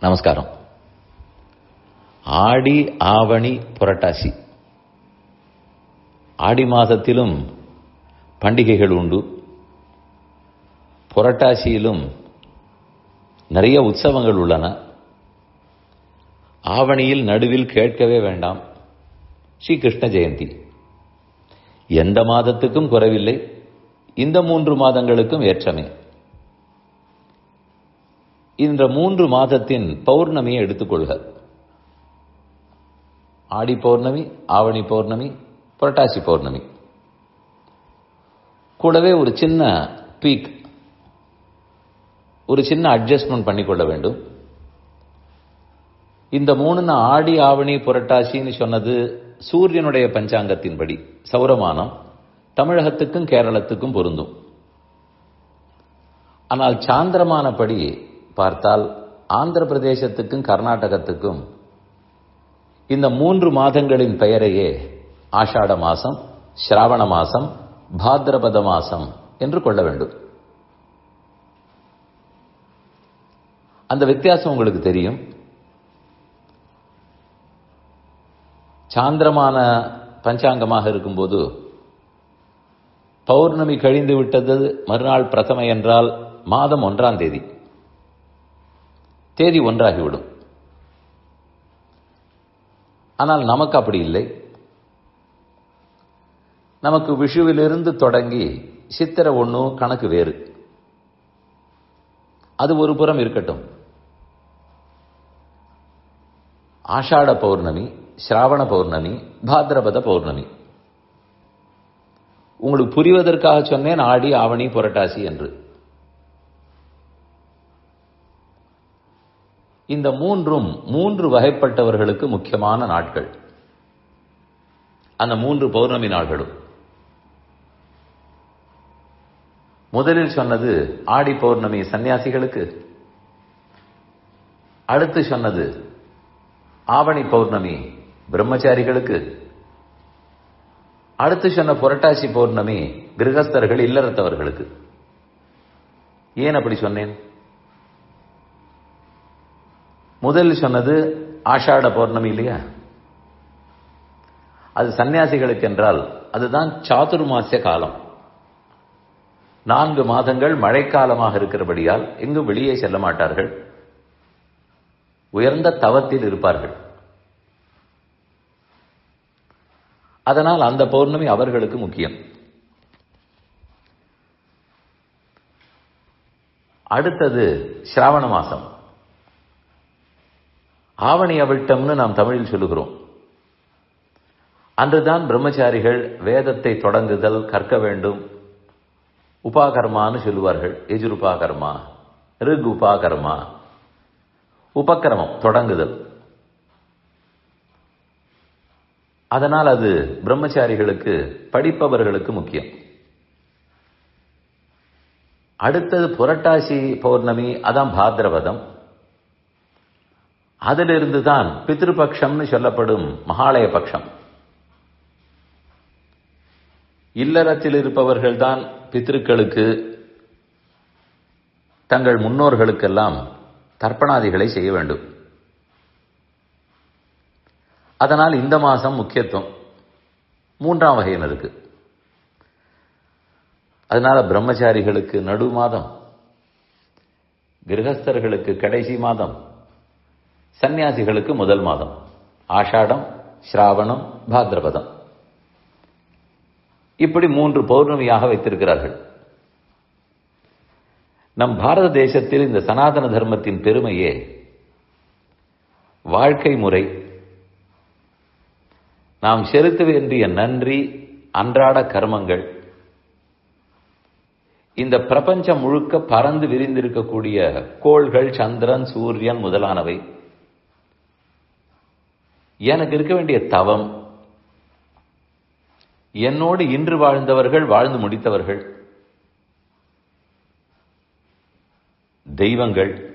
நமஸ்காரம். ஆடி ஆவணி புரட்டாசி. ஆடி மாதத்திலும் பண்டிகைகள் உண்டு. புரட்டாசியிலும் நிறைய உற்சவங்கள் உள்ளன. ஆவணியில் நடுவில் கேட்கவே வேண்டாம். ஸ்ரீ கிருஷ்ண ஜெயந்தி. எந்த மாதத்துக்கும் குறைவில்லை. இந்த மூன்று மாதங்களுக்கும் ஏற்றமே. இந்த மூன்று மாதத்தின் பௌர்ணமியை எடுத்துக்கொள்க ஆடி பௌர்ணமி ஆவணி பௌர்ணமி புரட்டாசி பௌர்ணமி. கூடவே ஒரு சின்ன பீக் ஒரு சின்ன அட்ஜஸ்ட்மெண்ட் பண்ணிக்கொள்ள வேண்டும். இந்த மூணு நான் ஆடி ஆவணி புரட்டாசின்னு சொன்னது சூரியனுடைய பஞ்சாங்கத்தின்படி சௌரமானம் தமிழகத்துக்கும் கேரளத்துக்கும் பொருந்தும். ஆனால் சாந்திரமானபடி பார்த்தால் ஆந்திர பிரதேசத்துக்கும் கர்நாடகத்துக்கும் இந்த மூன்று மாதங்களின் பெயரையே ஆஷாட மாசம் ஸ்ராவண மாசம் பாத்ரபத மாசம் என்று கொள்ள வேண்டும். அந்த வித்தியாசம் உங்களுக்கு தெரியும். சாந்திரமான பஞ்சாங்கமாக இருக்கும்போது பௌர்ணமி கழிந்து விட்டது மறுநாள் பிரதமை என்றால் மாதம் ஒன்றாம் தேதி. தேதி ஒன்றாகிவிடும். ஆனால் நமக்கு அப்படி இல்லை. நமக்கு விஷுவிலிருந்து தொடங்கி சித்திரை ஒன்று கணக்கு வேறு. அது ஒரு புறம் இருக்கட்டும். ஆஷாட பௌர்ணமி ஸ்ராவண பௌர்ணமி பாத்ரபத பௌர்ணமி. உங்களுக்கு புரிவதற்காக சொன்னேன் ஆடி ஆவணி புரட்டாசி என்று. இந்த மூன்றும் மூன்று வகைப்பட்டவர்களுக்கு முக்கியமான நாட்கள். அந்த மூன்று பௌர்ணமி நாள்களும். முதலில் சொன்னது ஆடி பௌர்ணமி சன்னியாசிகளுக்கு. அடுத்து சொன்னது ஆவணி பௌர்ணமி பிரம்மச்சாரிகளுக்கு. அடுத்து சொன்ன புரட்டாசி பௌர்ணமி கிரகஸ்தர்கள் இல்லறத்தவர்களுக்கு. ஏன் அப்படி சொன்னேன்? முதலில் சொன்னது ஆஷாட பௌர்ணமி இல்லையா? அது சன்னியாசிகளுக்கு என்றால் அதுதான் சாதுர்மாசிய காலம். நான்கு மாதங்கள் மழைக்காலமாக இருக்கிறபடியால் எங்கும் வெளியே செல்ல மாட்டார்கள். உயர்ந்த தவத்தில் இருப்பார்கள். அதனால் அந்த பௌர்ணமி அவர்களுக்கு முக்கியம். அடுத்தது சிராவண மாசம். ஆவணி அவிழ்த்தம்னு நாம் தமிழில் சொல்லுகிறோம். அன்றுதான் பிரம்மச்சாரிகள் வேதத்தை தொடங்குதல் கற்க வேண்டும். உபாகர்மான்னு சொல்லுவார்கள். எஜுருபாகர்மா ரிக் உபாகர்மா. உபக்கிரமம் தொடங்குதல். அதனால் அது பிரம்மச்சாரிகளுக்கு படிப்பவர்களுக்கு முக்கியம். அடுத்தது புரட்டாசி பௌர்ணமி அதான் பாத்ரபதம் அதிலிருந்து தான் பித்ருபக்ஷம்னு சொல்லப்படும் மகாலய பட்சம் இல்லறத்தில் இருப்பவர்கள்தான் பித்ருக்களுக்கு பித்திருக்களுக்கு தங்கள் முன்னோர்களுக்கெல்லாம் தர்ப்பணாதிகளை செய்ய வேண்டும். அதனால் இந்த மாதம் முக்கியத்துவம் மூன்றாம் வகையினருக்கு. அதனால பிரம்மச்சாரிகளுக்கு நடு மாதம் கிரகஸ்தர்களுக்கு கடைசி மாதம் சன்னியாசிகளுக்கு முதல் மாதம். ஆஷாடம் ஸ்ராவணம் பாத்ரபதம். இப்படி மூன்று பௌர்ணமியாக வைத்திருக்கிறார்கள். நம் பாரத தேசத்தில் இந்த சனாதன தர்மத்தின் பெருமையே வாழ்க்கை முறை. நாம் செலுத்த வேண்டிய நன்றி அன்றாட கர்மங்கள். இந்த பிரபஞ்சம் முழுக்க பறந்து விரிந்திருக்கக்கூடிய கோள்கள் சந்திரன் சூரியன் முதலானவை. எனக்கு இருக்க வேண்டிய தவம். என்னோடு இன்று வாழ்ந்தவர்கள் வாழ்ந்து முடித்தவர்கள். தெய்வங்கள்.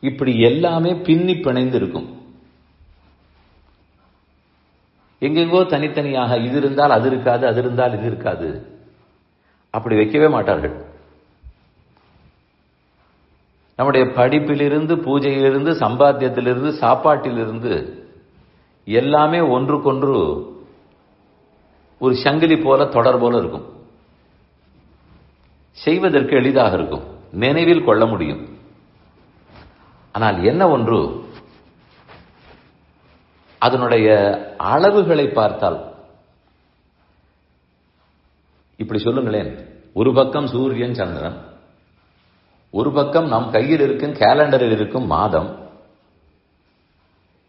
இப்படி எல்லாமே பின்னி பிணைந்து இருக்கும் எங்கெங்கோ தனித்தனியாக இது இருந்தால் அது இருக்காது அது இருந்தால் இது இருக்காது. அப்படி வைக்கவே மாட்டார்கள். நம்முடைய படிப்பிலிருந்து பூஜையிலிருந்து சம்பாத்தியத்திலிருந்து சாப்பாட்டிலிருந்து எல்லாமே ஒன்றுக்கொன்று ஒரு சங்கிலி போல தொடர் போல இருக்கும். செய்வதற்கு எளிதாக இருக்கும். நினைவில் கொள்ள முடியும். ஆனால் என்ன ஒன்று? அதனுடைய அளவுகளை பார்த்தால் இப்படி சொல்லுங்களேன். ஒரு பக்கம் சூரியன் சந்திரன் ஒரு பக்கம் நம் கையில் இருக்கும் கேலண்டரில் இருக்கும் மாதம்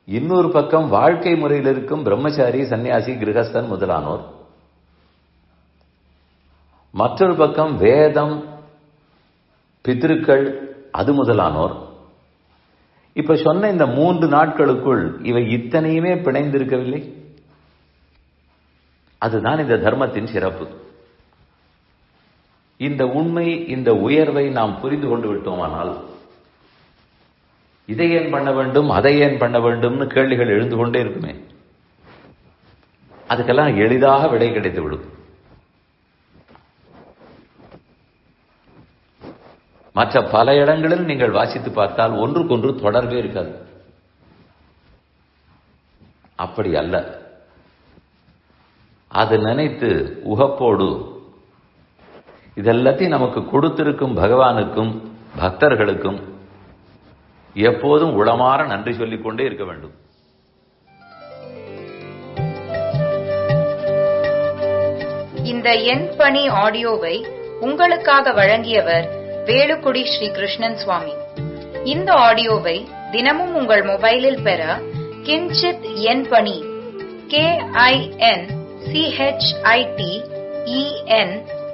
இன்னொரு பக்கம் வாழ்க்கை முறையில் இருக்கும் பிரம்மச்சாரி சன்னியாசி கிரகஸ்தன் முதலானோர். மற்றொரு பக்கம் வேதம் பித்திருக்கள் அது முதலானோர். இப்ப சொன்ன இந்த மூன்று நாட்களுக்குள் இவை இத்தனையுமே பிணைந்திருக்கவில்லை. அதுதான் இந்த தர்மத்தின் சிறப்பு. இந்த உண்மை இந்த உயர்வை நாம் புரிந்து கொண்டு விட்டோமானால் இதை ஏன் பண்ண வேண்டும் அதை ஏன் பண்ண வேண்டும்னு கேள்விகள் எழுந்து கொண்டே இருக்குமே. அதுக்கெல்லாம் எளிதாக விடை கிடைத்து விடும். மற்ற பல இடங்களில் நீங்கள் வாசித்து பார்த்தால் ஒன்றுக்கொன்று தொடர்பே இருக்காது. அப்படி அல்ல. அது நினைத்து உகப்போடு இதெல்லாத்தையும் நமக்கு கொடுத்திருக்கும் பகவானுக்கும் பக்தர்களுக்கும் எப்போதும் உளமாற நன்றி சொல்லிக்கொண்டே இருக்க வேண்டும். இந்த எண் பணி ஆடியோவை உங்களுக்காக வழங்கியவர் வேலுக்குடி ஸ்ரீ கிருஷ்ணன் சுவாமி. இந்த ஆடியோவை தினமும் உங்கள் மொபைலில் பெற கிஞ்சித் எண் பணி கே ஐ என் சிஹெச்ஐடி இஎன்